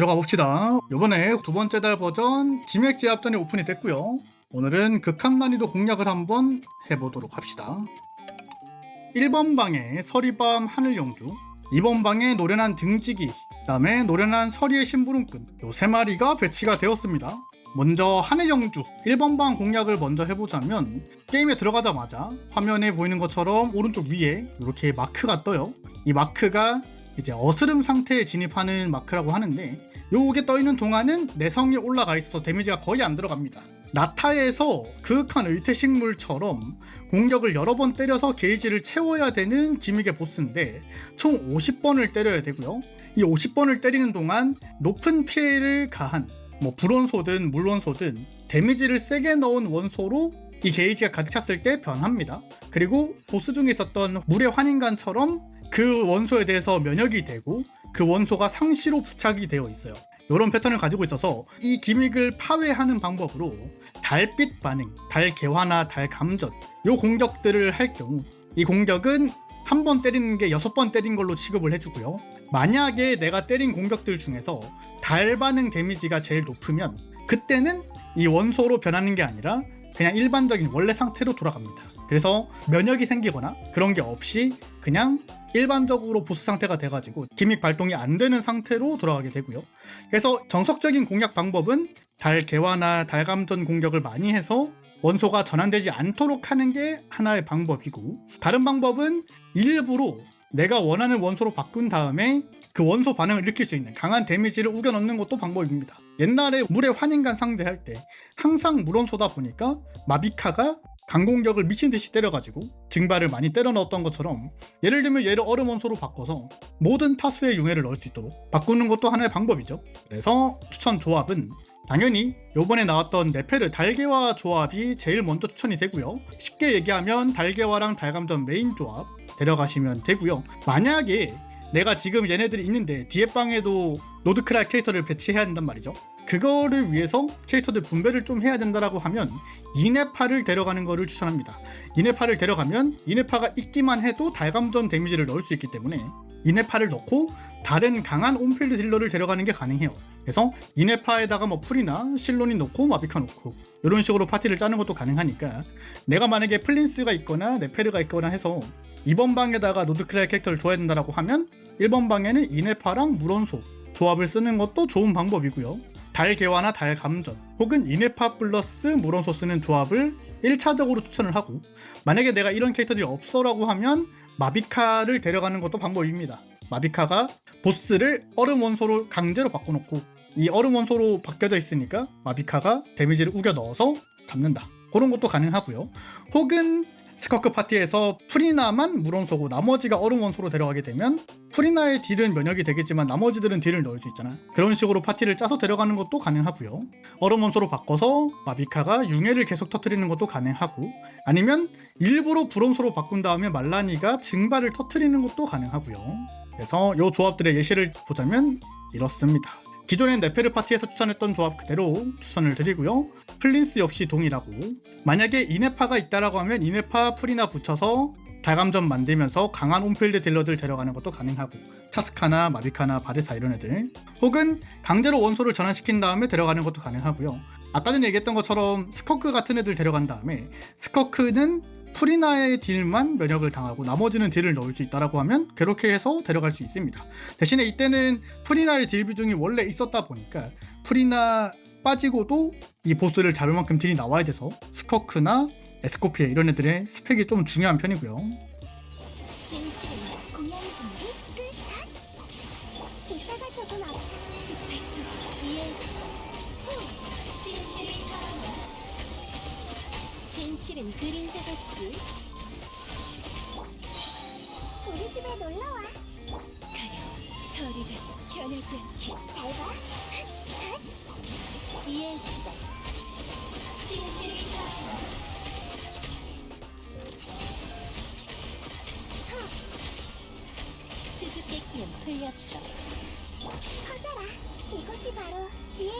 들어가 봅시다. 요번에 두 번째 달 버전 지맥 제압전이 오픈이 됐고요. 오늘은 극한 난이도 공략을 한번 해보도록 합시다. 1번 방에 서리밤 하늘영주 2번 방에 노련한 등지기 그 다음에 노련한 서리의 심부름꾼 요 세 마리가 배치가 되었습니다. 먼저 하늘영주 1번 방 공략을 먼저 해보자면 게임에 들어가자마자 화면에 보이는 것처럼 오른쪽 위에 이렇게 마크가 떠요. 이 마크가 이제 어스름 상태에 진입하는 마크라고 하는데 요게 떠있는 동안은 내성이 올라가 있어서 데미지가 거의 안 들어갑니다. 나타에서 그윽한 의태식물처럼 공격을 여러 번 때려서 게이지를 채워야 되는 기믹의 보스인데 총 50번을 때려야 되고요. 이 50번을 때리는 동안 높은 피해를 가한 뭐 불원소든 물원소든 데미지를 세게 넣은 원소로 이 게이지가 가득 찼을 때 변합니다. 그리고 보스 중에 있었던 물의 환인간처럼 그 원소에 대해서 면역이 되고 그 원소가 상시로 부착이 되어 있어요. 이런 패턴을 가지고 있어서 이 기믹을 파괴하는 방법으로 달빛 반응, 달 개화나 달 감전 요 공격들을 할 경우 이 공격은 한 번 때리는 게 여섯 번 때린 걸로 취급을 해주고요. 만약에 내가 때린 공격들 중에서 달 반응 데미지가 제일 높으면 그때는 이 원소로 변하는 게 아니라 그냥 일반적인 원래 상태로 돌아갑니다. 그래서 면역이 생기거나 그런 게 없이 그냥 일반적으로 보스 상태가 돼가지고 기믹 발동이 안 되는 상태로 돌아가게 되고요. 그래서 정석적인 공략 방법은 달 개화나 달 감전 공격을 많이 해서 원소가 전환되지 않도록 하는 게 하나의 방법이고 다른 방법은 일부러 내가 원하는 원소로 바꾼 다음에 그 원소 반응을 일으킬 수 있는 강한 데미지를 우겨 넣는 것도 방법입니다. 옛날에 물의 환인간 상대할 때 항상 물원소다 보니까 마비카가 강공격을 미친 듯이 때려가지고 증발을 많이 때려 넣었던 것처럼 예를 들면 얘를 얼음 원소로 바꿔서 모든 타수의 융해를 넣을 수 있도록 바꾸는 것도 하나의 방법이죠. 그래서 추천 조합은 당연히 요번에 나왔던 네페르 달개와 조합이 제일 먼저 추천이 되고요. 쉽게 얘기하면 달개와랑 달감전 메인 조합 데려가시면 되고요. 만약에 내가 지금 얘네들이 있는데 뒤에 방에도 노드크라 캐릭터를 배치해야 된단 말이죠. 그거를 위해서 캐릭터들 분배를 좀 해야 된다라고 하면 이네파를 데려가는 거를 추천합니다. 이네파를 데려가면 이네파가 있기만 해도 달감전 데미지를 넣을 수 있기 때문에 이네파를 넣고 다른 강한 온필드 딜러를 데려가는 게 가능해요. 그래서 이네파에다가 뭐 풀이나 실론이 넣고 마비카 넣고 이런 식으로 파티를 짜는 것도 가능하니까 내가 만약에 플린스가 있거나 네페르가 있거나 해서 이번 방에다가 노드크라이 캐릭터를 줘야 된다라고 하면 1번 방에는 이네파랑 물원소 조합을 쓰는 것도 좋은 방법이고요. 달 개화나 달 감전 혹은 이네파 플러스 물원소 쓰는 조합을 1차적으로 추천을 하고 만약에 내가 이런 캐릭터들이 없어라고 하면 마비카를 데려가는 것도 방법입니다. 마비카가 보스를 얼음 원소로 강제로 바꿔놓고 이 얼음 원소로 바뀌어져 있으니까 마비카가 데미지를 우겨 넣어서 잡는다. 그런 것도 가능하고요. 혹은 스커크 파티에서 프리나만 물원소고 나머지가 얼음 원소로 데려가게 되면 프리나의 딜은 면역이 되겠지만 나머지들은 딜을 넣을 수 있잖아. 그런 식으로 파티를 짜서 데려가는 것도 가능하고요. 얼음 원소로 바꿔서 마비카가 융해를 계속 터트리는 것도 가능하고 아니면 일부러 불원소로 바꾼 다음에 말라니가 증발을 터트리는 것도 가능하고요. 그래서 이 조합들의 예시를 보자면 이렇습니다. 기존의 네페르 파티에서 추천했던 조합 그대로 추천을 드리고요. 플린스 역시 동일하고 만약에 이네파가 있다라고 하면 이네파 풀이나 붙여서 달감전 만들면서 강한 온필드 딜러들 데려가는 것도 가능하고 차스카나 마비카나 바르사 이런 애들 혹은 강제로 원소를 전환시킨 다음에 데려가는 것도 가능하고요. 아까 전에 얘기했던 것처럼 스커크 같은 애들 데려간 다음에 스커크는 프리나의 딜만 면역을 당하고 나머지는 딜을 넣을 수 있다라고 하면 그렇게 해서 데려갈 수 있습니다. 대신에 이때는 프리나의 딜 비중이 원래 있었다 보니까 프리나 빠지고도 이 보스를 잡을 만큼 딜이 나와야 돼서 스커크나 에스코피에 이런 애들의 스펙이 좀 중요한 편이고요. 진실은 그림자 같지. 우리 집에 놀러 와. 가려 서리가 변하지 않게. 잘 봐. 이해했어. 진실이 타오르. 수수께끼는 풀렸어. 커져라. 이것이 바로 지혜.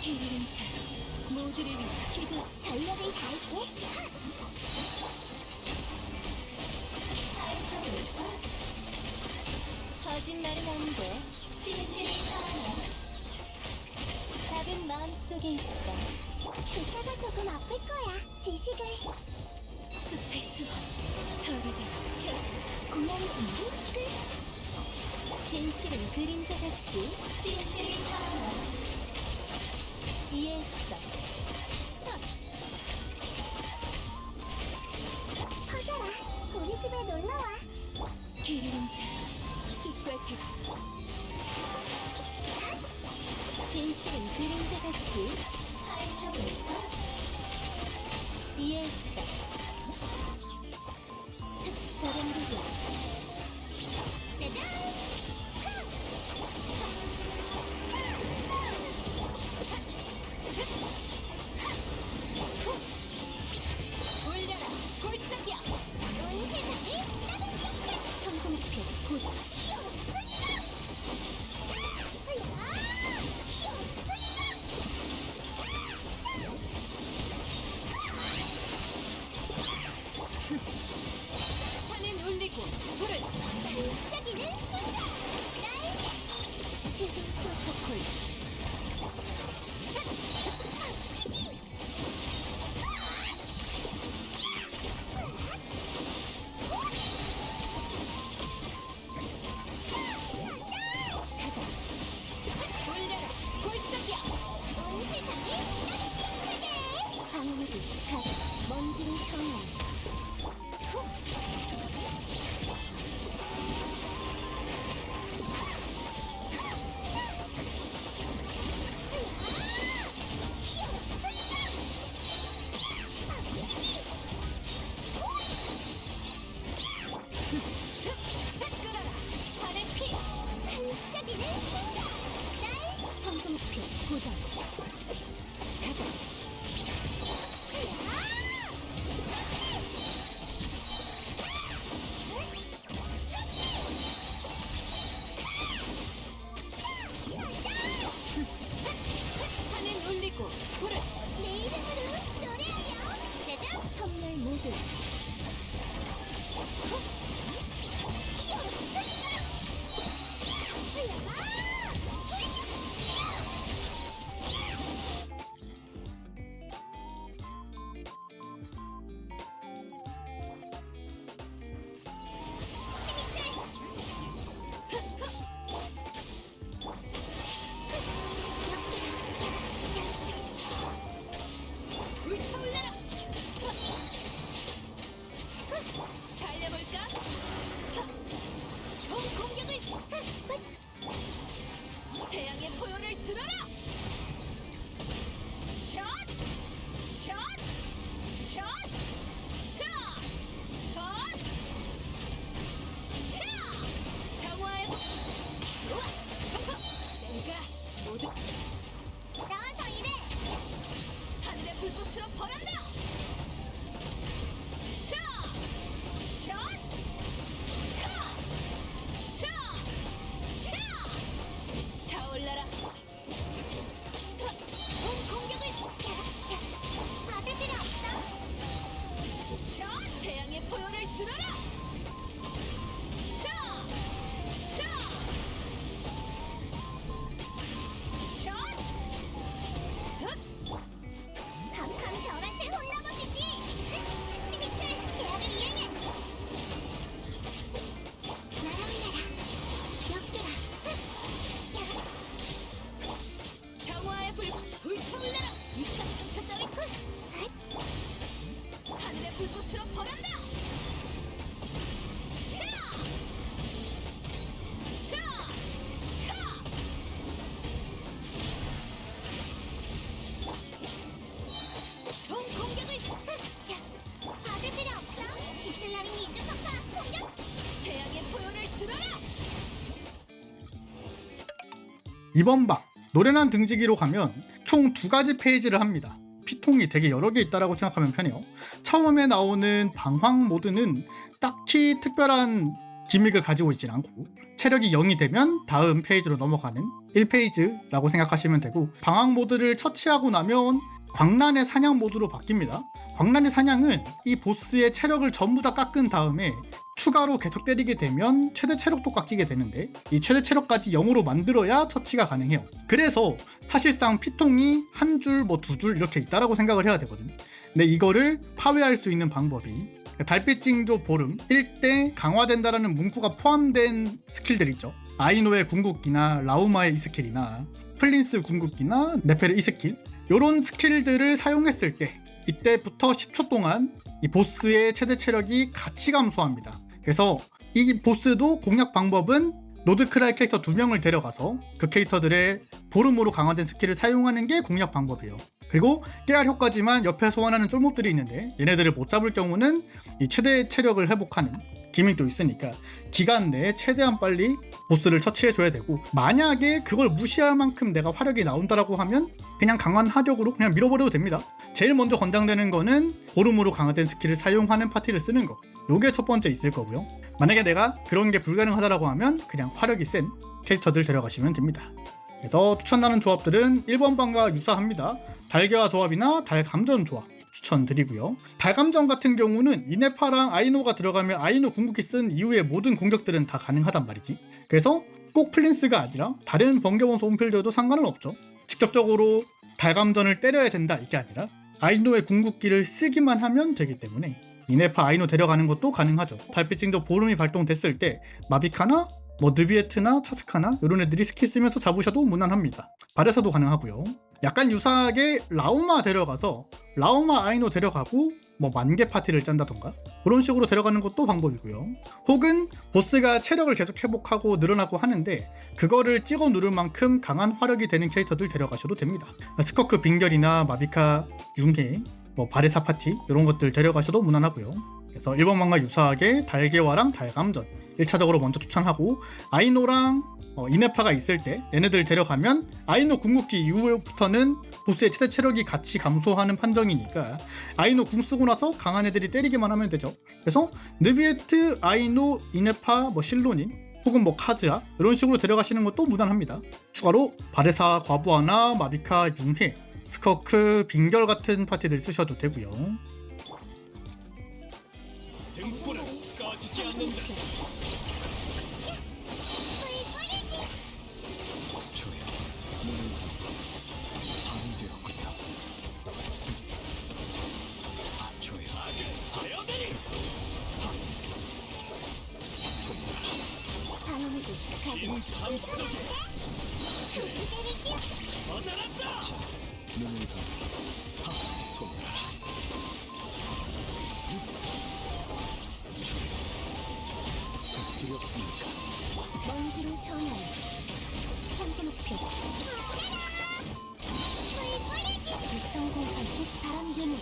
게으른 자, 모두를 위해 기도 전력을 다할게. 거짓말은 안 돼. 진실을 전해. 답은 마음속에 있어. 그따가 조금 아플 거야. 지식을. 숲의 수호, 서리다, 별, 공연 준비 끝. 진실은 그림자 같지. 진실을 전해. 이해했어. 퍼져라. 우리 집에 놀러와. 그림자, 숲과 대 진실은 그림자 같지. 이해했어. 이번 방 노래난 등지기로 가면 총 두 가지 페이지를 합니다. 피통이 되게 여러 개 있다라고 생각하면 편해요. 처음에 나오는 방황 모드는 딱히 특별한 기믹을 가지고 있진 않고 체력이 0이 되면 다음 페이지로 넘어가는 1페이지라고 생각하시면 되고 방황 모드를 처치하고 나면 광란의 사냥 모드로 바뀝니다. 광란의 사냥은 이 보스의 체력을 전부 다 깎은 다음에 추가로 계속 때리게 되면 최대 체력도 깎이게 되는데 이 최대 체력까지 0으로 만들어야 처치가 가능해요. 그래서 사실상 피통이 한 줄 뭐 두 줄 이렇게 있다라고 생각을 해야 되거든요. 근데 이거를 파괴할 수 있는 방법이 달빛 징조 보름 1대 강화된다라는 문구가 포함된 스킬들 있죠. 아이노의 궁극기나 라우마의 이 스킬이나 플린스 궁극기나 네페르 이 스킬 요런 스킬들을 사용했을 때 이때부터 10초 동안 이 보스의 최대 체력이 같이 감소합니다. 그래서 이 보스도 공략 방법은 노드크라이 캐릭터 두 명을 데려가서 그 캐릭터들의 보름으로 강화된 스킬을 사용하는 게 공략 방법이에요. 그리고 깨알 효과지만 옆에 소환하는 쫄몹들이 있는데 얘네들을 못 잡을 경우는 이 최대 체력을 회복하는 기믹도 있으니까 기간 내에 최대한 빨리 보스를 처치해줘야 되고 만약에 그걸 무시할 만큼 내가 화력이 나온다라고 하면 그냥 강한 하력으로 그냥 밀어버려도 됩니다. 제일 먼저 권장되는 거는 보름으로 강화된 스킬을 사용하는 파티를 쓰는 거. 요게 첫 번째 있을 거고요. 만약에 내가 그런 게 불가능하다라고 하면 그냥 화력이 센 캐릭터들 데려가시면 됩니다. 그래서 추천하는 조합들은 1번 방과 유사합니다. 달개화 조합이나 달감전 조합 추천드리고요. 달감전 같은 경우는 이네파랑 아이노가 들어가면 아이노 궁극기 쓴 이후에 모든 공격들은 다 가능하단 말이지. 그래서 꼭 플린스가 아니라 다른 번개원 소음필드도 상관은 없죠. 직접적으로 달감전을 때려야 된다 이게 아니라 아이노의 궁극기를 쓰기만 하면 되기 때문에 이네파 아이노 데려가는 것도 가능하죠. 달빛 징조 보름이 발동됐을 때 마비카나 뭐 느비에트나 차스카나 이런 애들이 스킬 쓰면서 잡으셔도 무난합니다. 발에서도 가능하고요. 약간 유사하게 라우마 데려가서 라우마 아이노 데려가고 뭐 만개 파티를 짠다던가 그런 식으로 데려가는 것도 방법이고요. 혹은 보스가 체력을 계속 회복하고 늘어나고 하는데 그거를 찍어 누를 만큼 강한 화력이 되는 캐릭터들 데려가셔도 됩니다. 스커크 빙결이나 마비카 융해 뭐 바레사 파티 이런 것들 데려가셔도 무난하고요. 그래서 1번 망과 유사하게 달개화랑 달감전 1차적으로 먼저 추천하고 아이노랑 어, 이네파가 있을 때 얘네들 데려가면 아이노 궁극기 이후부터는 보스의 최대 체력이 같이 감소하는 판정이니까 아이노 궁 쓰고 나서 강한 애들이 때리기만 하면 되죠. 그래서 느비에트, 아이노, 이네파, 뭐 실로닌 혹은 뭐 카즈아 이런 식으로 데려가시는 것도 무난합니다. 추가로 바레사, 과부하나 마비카, 융해, 스커크, 빙결 같은 파티들 쓰셔도 되고요. 등불은 두렵습니까? 먼지로 전환 참새 목표. 육성 공판식 바람 기능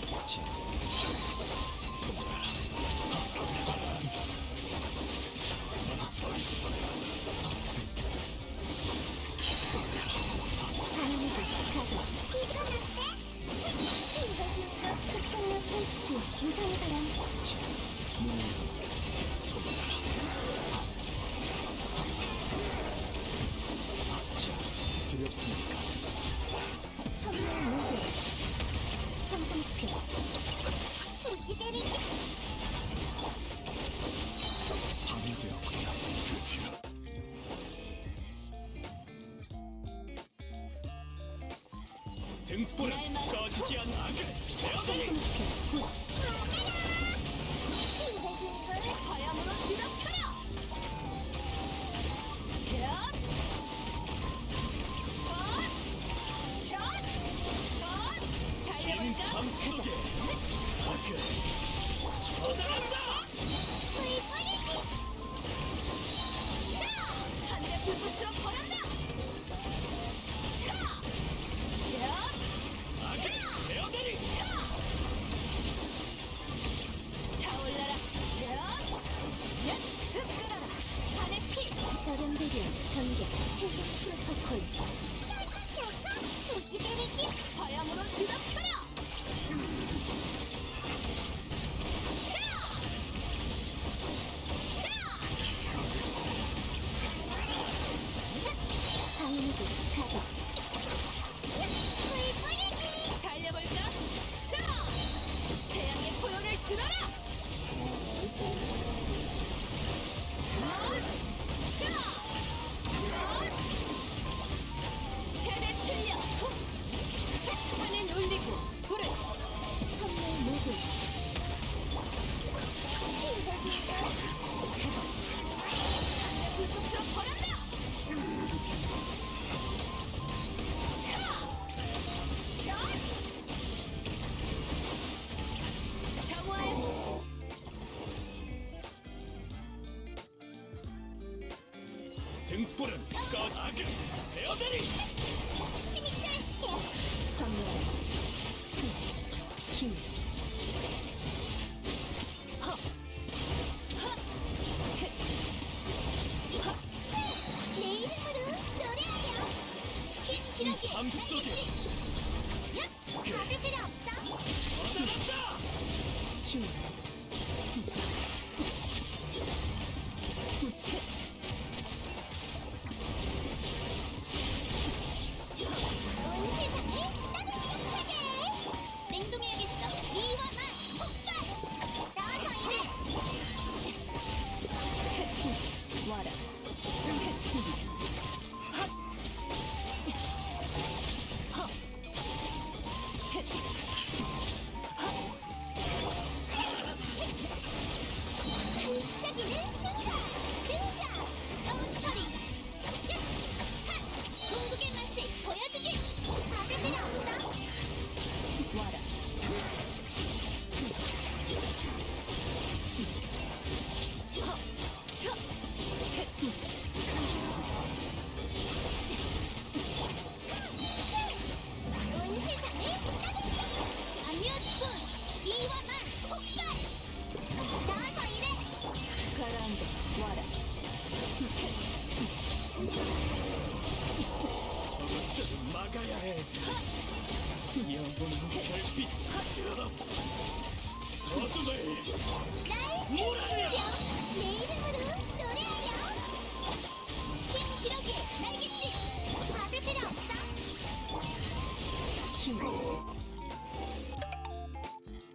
등불을 꺼지지 않게 대어다니 바야으로 뒤덮여라! 겟! 컷! 샷! 컷! 달려볼까? 악을 저절한다! 최적 프로토콜 등불은 꺼나게 베어내리 내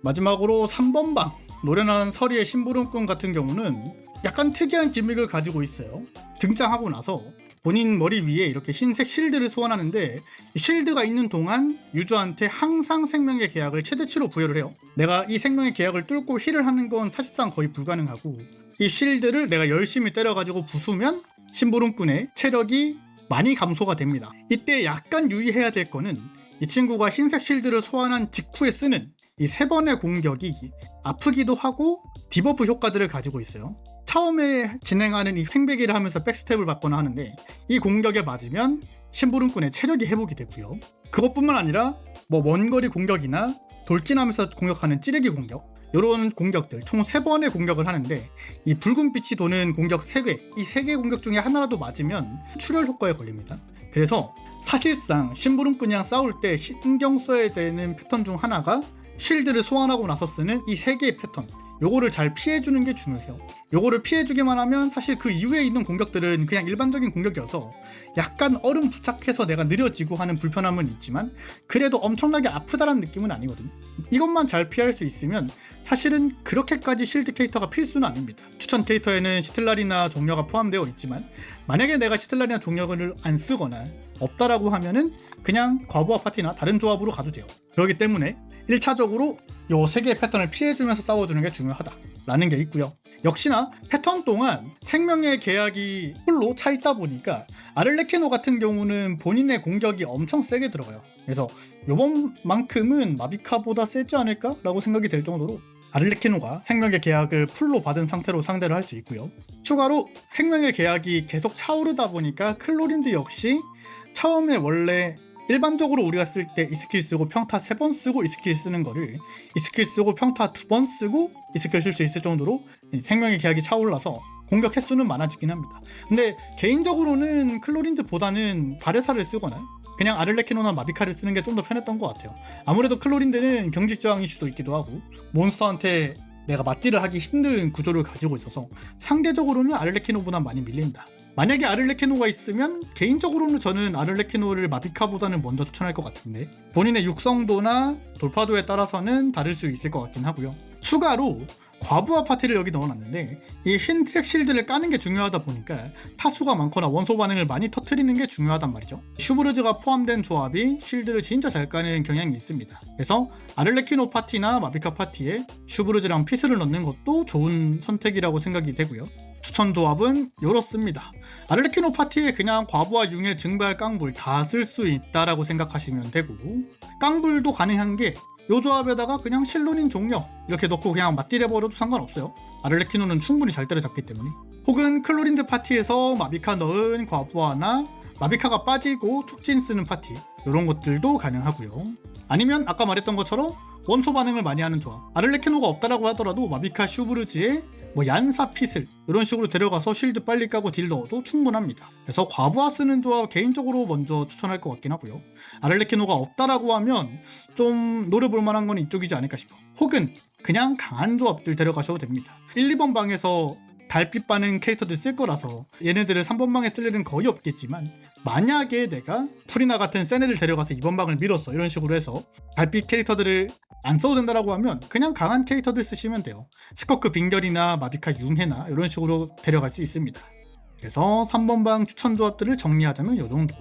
마지막으로 3번 방 노련한 서리의 심부름꾼 같은 경우는 약간 특이한 기믹을 가지고 있어요. 등장하고 나서 본인 머리 위에 이렇게 흰색 실드를 소환하는데 이 실드가 있는 동안 유저한테 항상 생명의 계약을 최대치로 부여를 해요. 내가 이 생명의 계약을 뚫고 힐을 하는 건 사실상 거의 불가능하고 이 실드를 내가 열심히 때려가지고 부수면 심부름꾼의 체력이 많이 감소가 됩니다. 이때 약간 유의해야 될 거는 이 친구가 흰색 실드를 소환한 직후에 쓰는 이 세 번의 공격이 아프기도 하고 디버프 효과들을 가지고 있어요. 처음에 진행하는 이 횡배기를 하면서 백스텝을 받거나 하는데 이 공격에 맞으면 심부름꾼의 체력이 회복이 되고요. 그것뿐만 아니라 뭐 원거리 공격이나 돌진하면서 공격하는 찌르기 공격 이런 공격들 총 세번의 공격을 하는데 이 붉은 빛이 도는 공격 3개 이세개 공격 중에 하나라도 맞으면 출혈 효과에 걸립니다. 그래서 사실상 심부름꾼이랑 싸울 때 신경 써야 되는 패턴 중 하나가 쉴드를 소환하고 나서 쓰는 이 세 개의 패턴 요거를 잘 피해주는 게 중요해요. 요거를 피해주기만 하면 사실 그 이후에 있는 공격들은 그냥 일반적인 공격이어서 약간 얼음 부착해서 내가 느려지고 하는 불편함은 있지만 그래도 엄청나게 아프다라는 느낌은 아니거든. 이것만 잘 피할 수 있으면 사실은 그렇게까지 쉴드 캐릭터가 필수는 아닙니다. 추천 캐릭터에는 시틀라리나 종려가 포함되어 있지만 만약에 내가 시틀라리나 종려를 안 쓰거나 없다라고 하면은 그냥 과부하 파티나 다른 조합으로 가도 돼요. 그렇기 때문에 1차적으로 요 세 개의 패턴을 피해주면서 싸워주는 게 중요하다 라는 게 있고요. 역시나 패턴 동안 생명의 계약이 풀로 차 있다 보니까 아를레케노 같은 경우는 본인의 공격이 엄청 세게 들어가요. 그래서 요번만큼은 마비카보다 세지 않을까라고 생각이 될 정도로 아를레케노가 생명의 계약을 풀로 받은 상태로 상대를 할 수 있고요. 추가로 생명의 계약이 계속 차오르다 보니까 클로린드 역시 처음에 원래 일반적으로 우리가 쓸 때 이 스킬 쓰고 평타 3번 쓰고 이 스킬 쓰는 거를 이 스킬 쓰고 평타 2번 쓰고 이 스킬 쓸 수 있을 정도로 이 생명의 계약이 차올라서 공격 횟수는 많아지긴 합니다. 근데 개인적으로는 클로린드보다는 바레사를 쓰거나 그냥 아를레키노나 마비카를 쓰는 게 좀 더 편했던 것 같아요. 아무래도 클로린드는 경직 저항일 수도 있기도 하고 몬스터한테 내가 맞디를 하기 힘든 구조를 가지고 있어서 상대적으로는 아를레키노보다 많이 밀린다. 만약에 아를레키노가 있으면 개인적으로는 저는 아를레키노를 마비카보다는 먼저 추천할 것 같은데 본인의 육성도나 돌파도에 따라서는 다를 수 있을 것 같긴 하고요. 추가로 과부하 파티를 여기 넣어놨는데 이 흰색 실드를 까는 게 중요하다 보니까 타수가 많거나 원소 반응을 많이 터트리는 게 중요하단 말이죠. 슈브르즈가 포함된 조합이 실드를 진짜 잘 까는 경향이 있습니다. 그래서 아를레키노 파티나 마비카 파티에 슈브르즈랑 피스를 넣는 것도 좋은 선택이라고 생각이 되고요. 추천 조합은 이렇습니다. 아를레키노 파티에 그냥 과부하 융의 증발 깡불 다 쓸 수 있다라고 생각하시면 되고 깡불도 가능한 게 요 조합에다가 그냥 실론인 종력 이렇게 넣고 그냥 맞딜해버려도 상관없어요. 아를레키노는 충분히 잘 때려잡기 때문에 혹은 클로린드 파티에서 마비카 넣은 과부하나 마비카가 빠지고 툭진 쓰는 파티 이런 것들도 가능하고요. 아니면 아까 말했던 것처럼 원소 반응을 많이 하는 조합 아를레키노가 없다라고 하더라도 마비카 슈브르즈에 뭐 얀사 핏을 이런 식으로 데려가서 쉴드 빨리 까고 딜 넣어도 충분합니다. 그래서 과부하 쓰는 조합 개인적으로 먼저 추천할 것 같긴 하고요. 아를레키노가 없다라고 하면 좀 노려볼 만한 건 이쪽이지 않을까 싶어. 혹은 그냥 강한 조합들 데려가셔도 됩니다. 1, 2번 방에서 달빛 반응 캐릭터들 쓸 거라서 얘네들을 3번 방에 쓸 일은 거의 없겠지만 만약에 내가 프리나 같은 센 애를 데려가서 2번 방을 밀었어 이런 식으로 해서 달빛 캐릭터들을 안 써도 된다라고 하면 그냥 강한 캐릭터들 쓰시면 돼요. 스커크 빙결이나 마비카 융해나 이런 식으로 데려갈 수 있습니다. 그래서 3번 방 추천 조합들을 정리하자면 이 정도.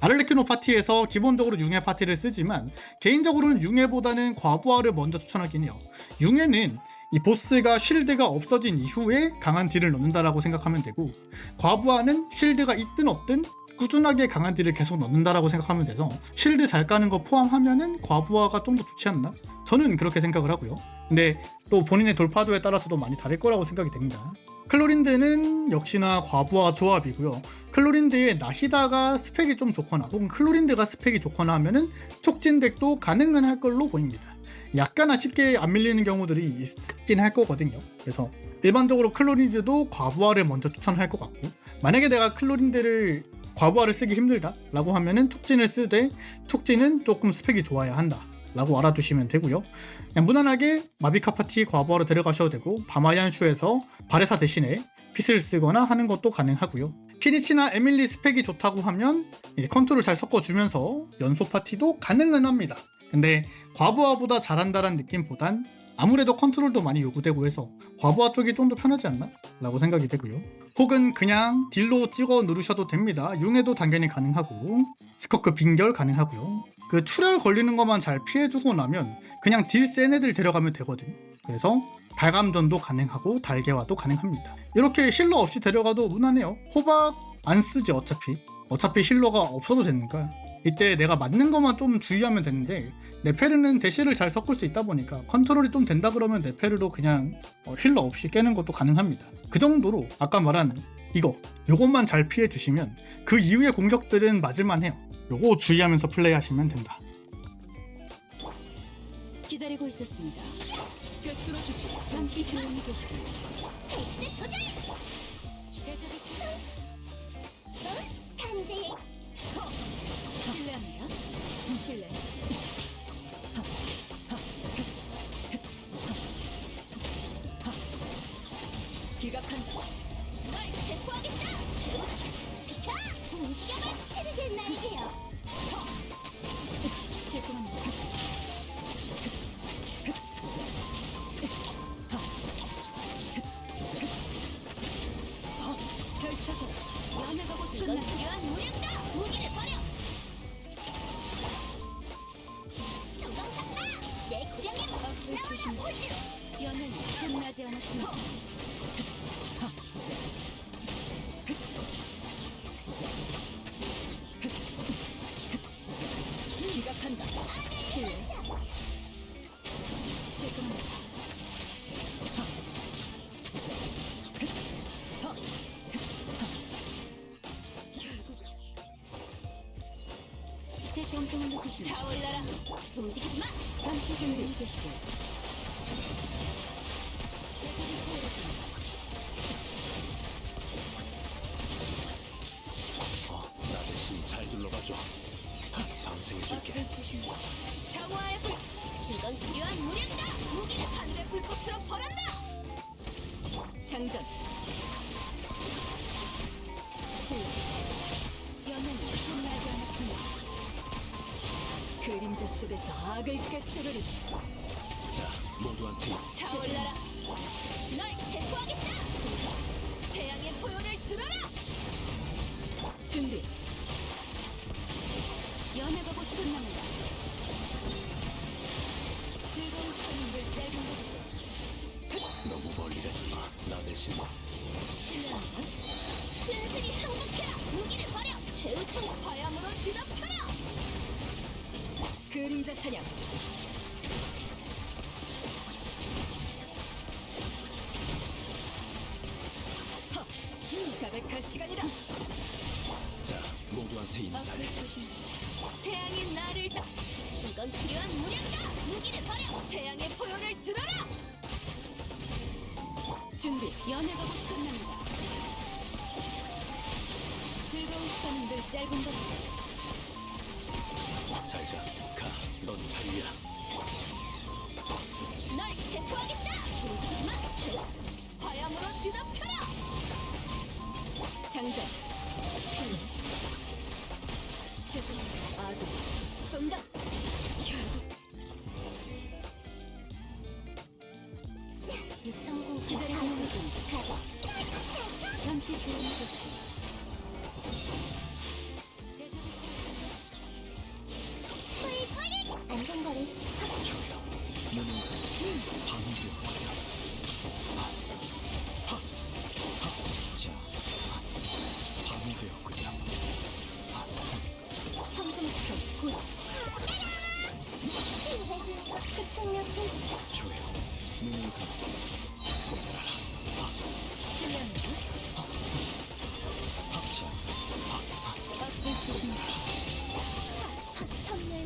아를레키노 파티에서 기본적으로 융해 파티를 쓰지만 개인적으로는 융해보다는 과부하를 먼저 추천하긴 해요. 융해는 이 보스가 쉴드가 없어진 이후에 강한 딜을 넣는다라고 생각하면 되고 과부하는 쉴드가 있든 없든 꾸준하게 강한 딜을 계속 넣는다라고 생각하면 돼서 쉴드 잘 까는 거 포함하면은 과부하가 좀 더 좋지 않나? 저는 그렇게 생각을 하고요. 근데 또 본인의 돌파도에 따라서도 많이 다를 거라고 생각이 됩니다. 클로린드는 역시나 과부하 조합이고요. 클로린드의 나시다가 스펙이 좀 좋거나 혹은 클로린드가 스펙이 좋거나 하면은 촉진 덱도 가능은 할 걸로 보입니다. 약간 아쉽게 안 밀리는 경우들이 있긴 할 거거든요. 그래서 일반적으로 클로린드도 과부하를 먼저 추천할 것 같고 만약에 내가 클로린드를 과부하를 쓰기 힘들다 라고 하면은 촉진을 쓰되 촉진은 조금 스펙이 좋아야 한다 라고 알아두시면 되고요. 그냥 무난하게 마비카 파티 과부하로 데려가셔도 되고 바마얀슈에서 바레사 대신에 핏을 쓰거나 하는 것도 가능하고요. 키니치나 에밀리 스펙이 좋다고 하면 이제 컨트롤 잘 섞어주면서 연소 파티도 가능은 합니다. 근데 과부하보다 잘한다는 느낌보단 아무래도 컨트롤도 많이 요구되고 해서 과부하 쪽이 좀 더 편하지 않나? 라고 생각이 되고요. 혹은 그냥 딜로 찍어 누르셔도 됩니다. 융해도 당연히 가능하고 스커크 빙결 가능하고요. 그 출혈 걸리는 것만 잘 피해주고 나면 그냥 딜 센 애들 데려가면 되거든. 그래서 달감전도 가능하고 달개화도 가능합니다. 이렇게 힐러 없이 데려가도 무난해요. 호박 안 쓰지 어차피. 어차피 힐러가 없어도 되니까 이때 내가 맞는 것만 좀 주의하면 되는데 네페르는 대시를 잘 섞을 수 있다 보니까 컨트롤이 좀 된다 그러면 네페르도 그냥 어, 힐러 없이 깨는 것도 가능합니다. 그 정도로 아까 말한 이거 요것만 잘 피해 주시면 그 이후의 공격들은 맞을만 해요. 요거 주의하면서 플레이하시면 된다. 기다리고 있었습니다. 꿰뚫어 주지. 잠시 조용히 계시고. 백스 조절! 제 정성을 느끼십니다. 타올라라! 움직이지 마! 잠시 준비해 계시고. 속에서 악을 꿰뚫으리 자, 모두한테 타올라라 널 체포하겠다 태양의 포효를 들어라 준비 연애가 곧 끝납니다 즐거운 시간을 짧은 것이죠 너무 멀리 가지 마. 나 대신 신뢰하면 순순히 항복해라 무기를 버려 최우통 화염으로 뒤덮쳐라 그림자 사냥. 하! 자백할 시간이다. 자 모두한테 인사해. 태양이 나를 따. 이건 필요한 무력이다. 무기를 버려. 태양의 포효를 들어라. 준비. 연애가 곧 끝납니다. 즐거운 시간은 늘 짧은 법이죠. 잘가 가. 넌 자유야. 널 체포하겠다. 움직이지 마. 화염으로 뒤덮여라. 장전.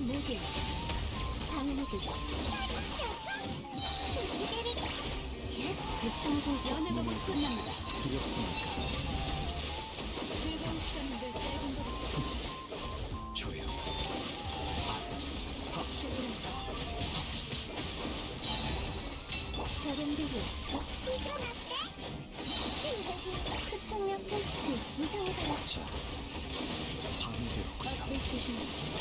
무기. 방무기. 육성공 연애가 곧 끝납니다. 두렵습니까? 즐거운 시간은 늘 짧은 법이죠. 조용. 죄송합니다. 적용되기. 일어났대. 흡착력 테스트. 무상으로. 자, 밤이 되었군요. 앞을 조심. 조용.